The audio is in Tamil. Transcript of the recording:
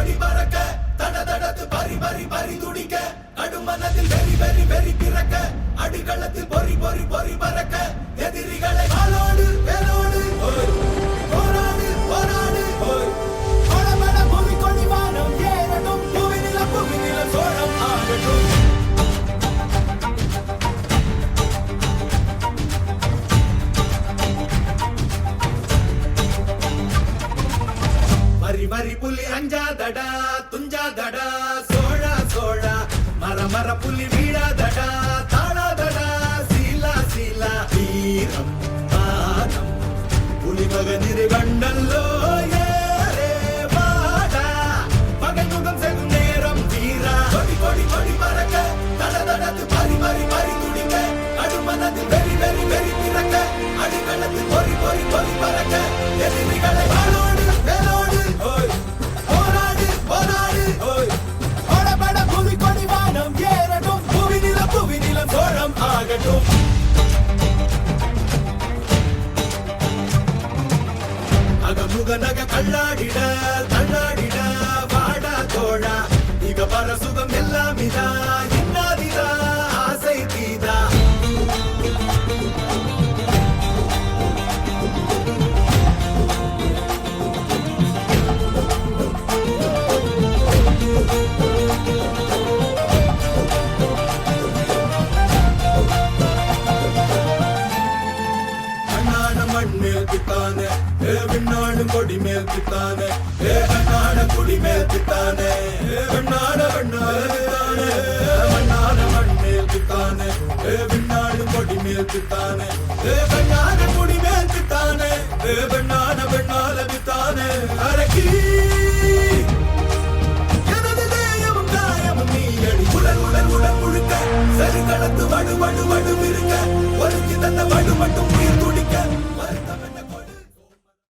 கொடி பறக்க தட தடத்து பறி பறி பறி துடிக்க கடும் கடுமனதில் வெறி வெறி வெறி பிறக்க அடிகளத்தில் பொறி பொறி பொறி మరి పులి అంజా దడ తుంజా దడ సోళ సోళ మర మర పులి వీడ వీడాదడా తాళాదడా శీలా శీల వీరం పులి మగ నిరిబండల్లో அகமுக நக கல்லாடிட மண் மேல் பித்தானே ஏ விண்ணாடு கொடி மேல் பித்தானே ஏ வண்ணாட குடி மேல் பித்தானே ஏ வண்ணாட வண்ணாட பித்தானே வண்ணாட மண் மேல் பித்தானே ஏ விண்ணாடு கொடி மேல் பித்தானே ஏ வண்ணாட குடி மேல் பித்தானே ஏ வண்ணாட வண்ணாட பித்தானே அரக்கி. எனது தேயமும் காயமும் நீ அடி. உடல் உடல் உடல் முழுக்க சரி கடத்து வடு வடு வடு இருக்க